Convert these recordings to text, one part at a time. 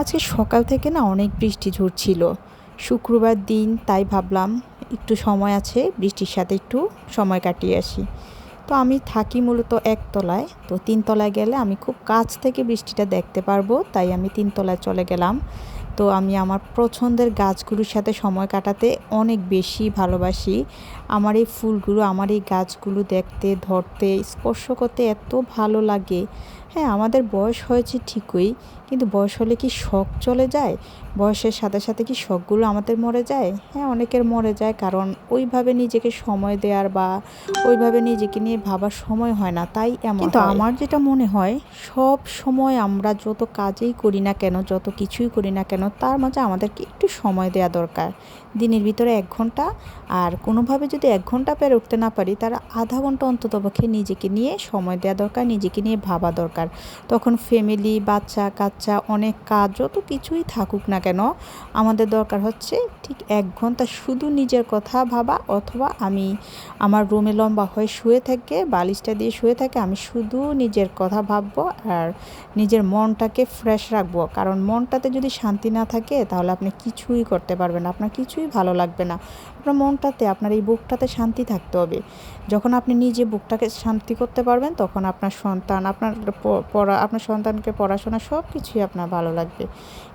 আজকে সকাল থেকে না অনেক বৃষ্টি ঝরছিল। শুক্রবার দিন তাই ভাবলাম একটু সময় আছে, বৃষ্টির সাথে একটু সময় কাটিয়ে আসি। তো আমি থাকি মূলত একতলায়, তো তিনতলায় গেলে আমি খুব কাছ থেকে বৃষ্টিটা দেখতে পারব, তাই আমি তিনতলায় চলে গেলাম। তো আমি আমার পছন্দের গাছগুলোর সাথে সময় কাটাতে অনেক বেশি ভালোবাসি। আমার এই ফুলগুলো, আমার এই গাছগুলো দেখতে, ধরতে, স্পর্শ করতে এত ভালো লাগে। হ্যাঁ আমাদের বয়স হয়েছে ঠিকই কিন্তু বয়স হলে কি শখ চলে যায়? বয়সের সাথে সাথে কি শখগুলো আমাদের মরে যায়? হ্যাঁ অনেকের মরে যায় কারণ ওইভাবে নিজেকে সময় দেওয়ার বা ওইভাবে নিজেকে নিয়ে ভাবার সময় হয় না তাই এমন। কিন্তু আমার যেটা মনে হয় সব সময় আমরা যত কাজেই করি না কেন যত কিছুই করি না কেন তার মাঝে আমাদেরকে একটু সময় দেওয়া দরকার। দিনের ভিতরে এক ঘণ্টা আর কোনোভাবে যদি এক ঘণ্টা পেরে উঠতে না পারি তারা আধা ঘণ্টা অন্ততপক্ষে নিজেকে নিয়ে সময় দেওয়া দরকার নিজেকে নিয়ে ভাবা দরকার। তখন ফ্যামিলি বাচ্চা, কাচ্চা, অনেক কাজ, যত কিছুই থাকুক না কেন, আমাদের দরকার হচ্ছে ঠিক এক ঘণ্টা শুধু নিজের কথা ভাবা অথবা আমি আমার রুমে লম্বা হয়ে শুয়ে থেকে, বালিশটা দিয়ে শুয়ে থাকে আমি শুধু নিজের কথা ভাববো আর নিজের মনটাকে ফ্রেশ রাখব। কারণ মনটাতে যদি শান্তি না থাকে, তাহলে আপনি কিছুই করতে পারবেন আপনার কিছুই ভালো লাগবে না। আপনার মনটাতে, আপনার এই বুকটাতে শান্তি থাকতে হবে। যখন আপনি নিজে বুকটাকে শান্তি করতে পারবেন, তখন আপনার সন্তান, আপনার পড়া, আপনার সন্তানকে পড়াশোনা সব কিছুই আপনার ভালো লাগবে।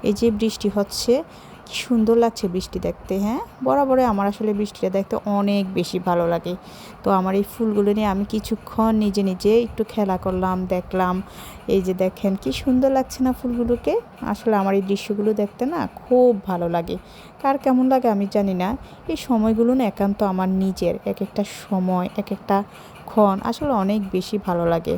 এই যে বৃষ্টি হচ্ছে, কি সুন্দর লাগছে বৃষ্টি দেখতে হ্যাঁ? বরাবরে আমার আসলে বৃষ্টিটা দেখতে অনেক বেশি ভালো লাগে। তো আমার এই ফুলগুলো নিয়ে আমি কিছুক্ষণ নিজে নিজে একটু খেলা করলাম, দেখলাম। এই যে দেখেন, কি সুন্দর লাগছে না ফুলগুলোকে? আসলে আমার এই দৃশ্যগুলো দেখতে না খুব ভালো লাগে। কার কেমন লাগে আমি জানি না। এই সময়গুলো না একান্ত আমার নিজের এক একটা সময় এক একটা ক্ষণ আসলে অনেক বেশি ভালো লাগে।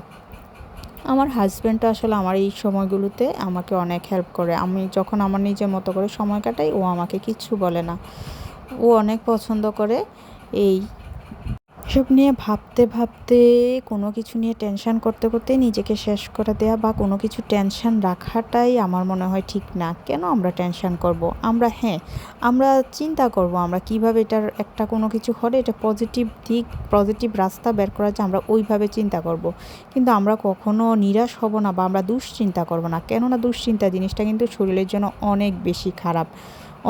আমার হাজব্যান্ডটা আসলে আমার এই সময়গুলোতে আমাকে অনেক হেল্প করে। আমি যখন আমার নিজের মতো করে সময় কাটাই, ও আমাকে কিচ্ছু বলে না। ও অনেক পছন্দ করে এই এসব নিয়ে ভাবতে ভাবতে, কোনো কিছু নিয়ে টেনশান করতে করতে নিজেকে শেষ করে দেওয়া বা কোনো কিছু টেনশান রাখাটাই আমার মনে হয় ঠিক না। কেন আমরা টেনশান করব? আমরা হ্যাঁ আমরা চিন্তা করব আমরা কীভাবে এটার একটা কোনো কিছু হলে এটা পজিটিভ দিক পজিটিভ রাস্তা বের করা যায়, আমরা ওইভাবে চিন্তা করব। কিন্তু আমরা কখনো নিরাশ হব না বা আমরা দুশ্চিন্তা করব না। কেননা দুশ্চিন্তা জিনিসটা কিন্তু শরীরের জন্য অনেক বেশি খারাপ।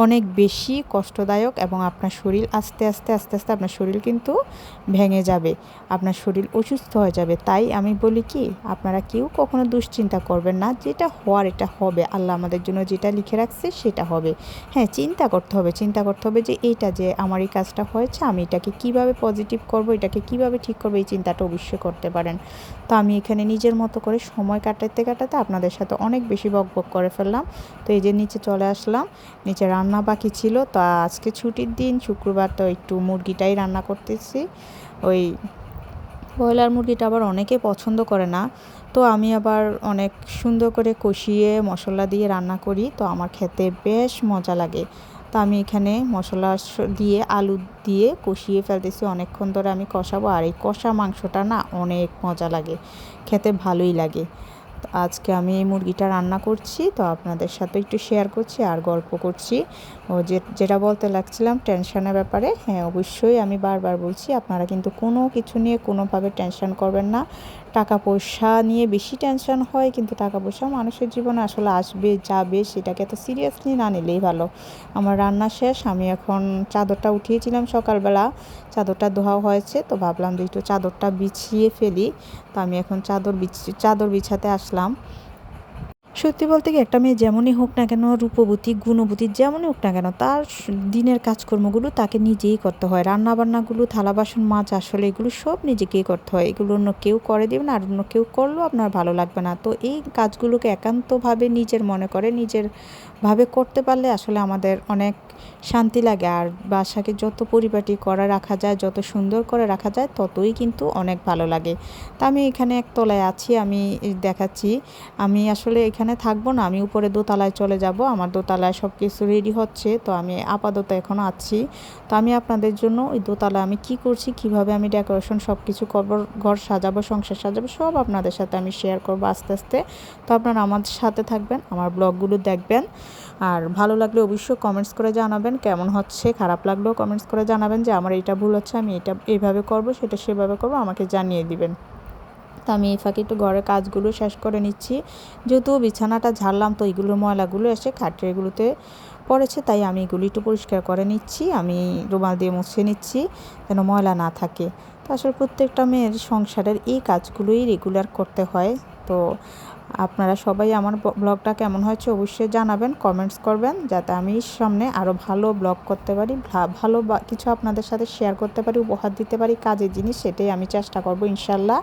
অনেক বেশি কষ্টদায়ক এবং আপনার শরীর আস্তে আস্তে আস্তে আস্তে আপনার শরীর কিন্তু ভেঙে যাবে, আপনার শরীর অসুস্থ হয়ে যাবে। তাই আমি বলি কি, আপনারা কেউ কখনো দুশ্চিন্তা করবেন না, যেটা হওয়ার এটা হবে। আল্লাহ আমাদের জন্য যেটা লিখে রাখছে সেটা হবে। হ্যাঁ চিন্তা করতে হবে, চিন্তা করতে হবে যে এইটা যে আমার এই কাজটা হয়েছে, আমি এটাকে কীভাবে পজিটিভ করব, এটাকে কীভাবে ঠিক করব, এই চিন্তাটা অবশ্যই করতে পারেন। তো আমি এখানে নিজের মতো করে সময় কাটাতে কাটাতে আপনাদের সাথে অনেক বেশি বক বক করে ফেললাম। তো এই যে নিচে চলে আসলাম, নিচে রান্না বাকি ছিল, তো আজকে ছুটির দিন, শুক্রবার তো একটু মুরগিটাই রান্না করতেছি। ওই ব্রয়লার মুরগিটা আবার অনেকে পছন্দ করে না, তো আমি আবার অনেক সুন্দর করে কষিয়ে মশলা দিয়ে রান্না করি, তো আমার খেতে বেশ মজা লাগে। তো আমি এখানে মশলা দিয়ে আলু দিয়ে কষিয়ে ফেলতেছি, অনেকক্ষণ ধরে আমি কষাবো, আর এই কষা মাংসটা না অনেক মজা লাগে, খেতে ভালোই লাগে। আজকে আমি এই মুরগিটা রান্না করছি, তো আপনাদের সাথে একটু শেয়ার করছি আর গল্প করছি। ও যে, যেটা বলতে লাগছিলাম টেনশনের ব্যাপারে হ্যাঁ অবশ্যই আমি বারবার বলছি, আপনারা কিন্তু কোনো কিছু নিয়ে কোনোভাবে টেনশন করবেন না। টাকা পয়সা নিয়ে বেশি টেনশন হয়, কিন্তু টাকা পয়সা মানুষের জীবনে আসলে আসবে, যাবে, সেটাকে এত সিরিয়াসলি না নিলেই ভালো। আমার রান্না শেষ, আমি এখন চাদরটা উঠিয়েছিলাম সকালবেলা, চাদরটা ধোয়া হয়েছে, তো ভাবলাম যে একটু চাদরটা বিছিয়ে ফেলি। তো আমি এখন চাদর বিছ, চাদর বিছাতে আসলাম। সত্যি বলতে কি, একটা মেয়ে যেমনই হোক না কেন, রূপবতী, গুণবতী যেমনই হোক না কেন, তার দিনের কাজকর্মগুলো তাকে নিজেই করতে হয়। রান্নাবান্নাগুলো থালা বাসন মাছ, আসলে এগুলো সব নিজেকেই করতে হয়। এগুলো অন্য কেউ করে দেবে না, আর অন্য কেউ করলেও আপনার ভালো লাগবে না। তো এই কাজগুলোকে একান্তভাবে নিজের মনে করে, নিজের ভাবে করতে পারলে আসলে আমাদের অনেক শান্তি লাগে। আর বাসাকে যত পরিপাটি করে রাখা যায়, যত সুন্দর করে রাখা যায়, ততই কিন্তু অনেক ভালো লাগে। তা আমি এখানে এক তলায় আছি, আমি দেখাচ্ছি। আমি আসলে এখানে থাকব না, আমি উপরে দোতলায় চলে যাব, আমার দোতলায় সব কিছু রেডি হচ্ছে, তো আমি আপাতত এখন আছি। তো আমি আপনাদের জন্য ওই দোতলায় আমি কি করছি, কীভাবে আমি ডেকোরেশন সব কিছু করব, ঘর সাজাবো, সংসার সাজাবো, সব আপনাদের সাথে আমি শেয়ার করব আস্তে আস্তে। তো আপনারা আমার সাথে থাকবেন, আমার ব্লগগুলো দেখবেন, আর ভালো লাগলে অবশ্যই কমেন্টস করে জানাবেন, কেমন হচ্ছে, খারাপ লাগলেও কমেন্টস করে জানাবেন যে আমার এইটা ভুল হচ্ছে, আমি এটা এইভাবে করব, সেটা সেভাবে করব, আমাকে জানিয়ে দিবেন। তো আমি এই ফাঁকে একটু ঘরের কাজগুলো শেষ করে নিচ্ছি। যেহেতু বিছানাটা ঝাড়লাম, তো এইগুলো ময়লাগুলো এসে খাটের এগুলোতে পড়েছে, তাই আমি এগুলি একটু পরিষ্কার করে নিচ্ছি। আমি রুমাল দিয়ে মুছে নিচ্ছি যেন ময়লা না থাকে। তো আসলে প্রত্যেকটা মেয়ের সংসারের এই কাজগুলোই রেগুলার করতে হয়। তো আপনারা সবাই আমার ব্লগটা কেমন হয়েছে অবশ্যই জানাবেন কমেন্টস করবেন, যাতে আমি সামনে আরও ভালো ব্লগ করতে পারি ভালো কিছু আপনাদের সাথে শেয়ার করতে পারি, উপহার দিতে পারি, কাজের জিনিস, সেটাই আমি চেষ্টা করব ইনশাল্লাহ।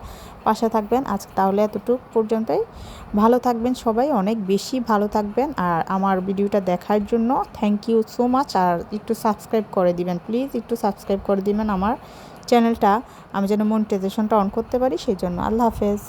পাশে থাকবেন, আজ তাহলে এতটুকু পর্যন্তই। ভালো থাকবেন সবাই, অনেক বেশি ভালো থাকবেন। আর আমার ভিডিওটা দেখার জন্য থ্যাংক ইউ সো মাচ আর একটু সাবস্ক্রাইব করে দিবেন প্লিজ একটু সাবস্ক্রাইব করে দিবেন আমার চ্যানেলটা আমি যেন মনিটাইজেশনটা অন করতে পারি, সেই জন্য আল্লাহ হাফেজ।